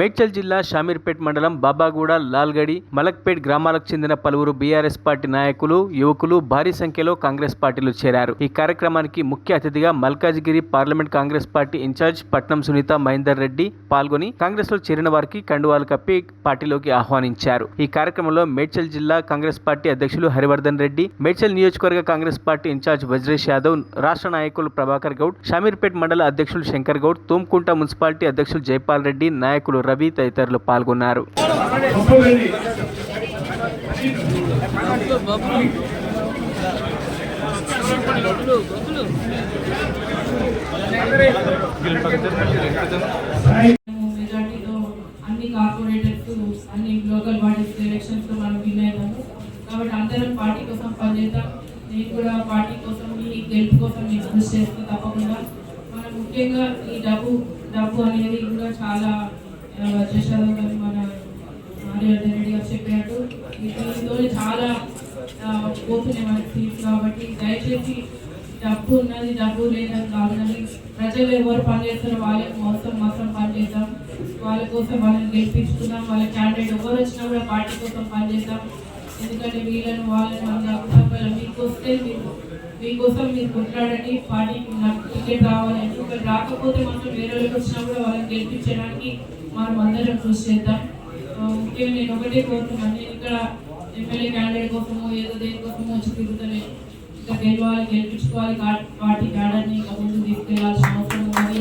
మేడ్చల్ జిల్లా షామీర్పేట్ మండలం బాబాగూడ లాల్గడి మలక్పేట్ గ్రామాలకు చెందిన పలువురు బీఆర్ఎస్ పార్టీ నాయకులు యువకులు భారీ సంఖ్యలో కాంగ్రెస్ పార్టీలో చేరారు. ఈ కార్యక్రమానికి ముఖ్య అతిథిగా Malkajgiri parliament Congress party in-charge Patnam Sunitha Mahender Reddy పాల్గొని కాంగ్రెస్లో చేరిన వారికి కండువాలు కప్పి పార్టీలోకి ఆహ్వానించారు. ఈ కార్యక్రమంలో మేడ్చల్ జిల్లా కాంగ్రెస్ పార్టీ అధ్యక్షులు హరివర్ధన్ రెడ్డి మేడ్చల్ నియోజకవర్గ Congress party incharge Vajresh Yadav రాష్ట్ర నాయకులు ప్రభాకర్ గౌడ్ షామీర్పేట్ మండల అధ్యక్షులు శంకర్ గౌడ్ తూమ్కుంట మున్సిపాలిటీ అధ్యక్షులు జైపాల్ రెడ్డి నాయకులు రవి తదితరులు పాల్గొన్నారు. మెజార్టీలో అన్ని కార్పొరేటర్స్ అన్ని లోకల్ బాడీస్ ఎలక్షన్స్లో మనం విన్ అయ్యాము కాబట్టి అందరం పార్టీ కోసం పనిచేద్దాం. నేను కూడా పార్టీ కోసం మీ గెలుపు కోసం నేను కృషి చేస్తాను తప్పకుండా. మనం ముఖ్యంగా ఈ డబ్బు డబ్బు అనేది కూడా చాలా వజ్రశాల గారు మన ఆర్యవర్ధన్ రెడ్డి గారు చెప్పినట్టు చాలా పోతున్నాయి మనకి సీట్స్ కాబట్టి దయచేసి డబ్బు ఉన్నది డబ్బు లేదని కాదు కానీ ప్రజలు ఎవరు పనిచేస్తారో వాళ్ళకి మొత్తం మొత్తం పనిచేద్దాం వాళ్ళ కోసం వాళ్ళని గెలిపించుకుందాం. వాళ్ళ క్యాండిడేట్ ఎవరు వచ్చినా కూడా పార్టీ కోసం పనిచేద్దాం ఎందుకంటే వీళ్ళని వాళ్ళని మన తప్పల మీకు వస్తే మీరు మీకోసం మీరు కొట్లాడండి పార్టీకి నాకు టికెట్ రావాలి ఒకరు రాకపోతే మాత్రం వేరే వాళ్ళకి వచ్చినా కూడా వాళ్ళని గెలిపించడానికి మనం అందరం కృషి చేద్దాం. ముఖ్యంగా నేను ఒకటే కోరుతున్నాను నేను ఇక్కడ ఎమ్మెల్యే క్యాండిడేట్ కోసమో ఏదో దేనికోసమో వచ్చి తిరుగుతలేదు ఇంకా గెలవాలి గెలిపించుకోవాలి పార్టీ క్యాడర్ని ఇంకా ముందు తీసుకెళ్ళాల్సిన అవసరం ఉన్నది.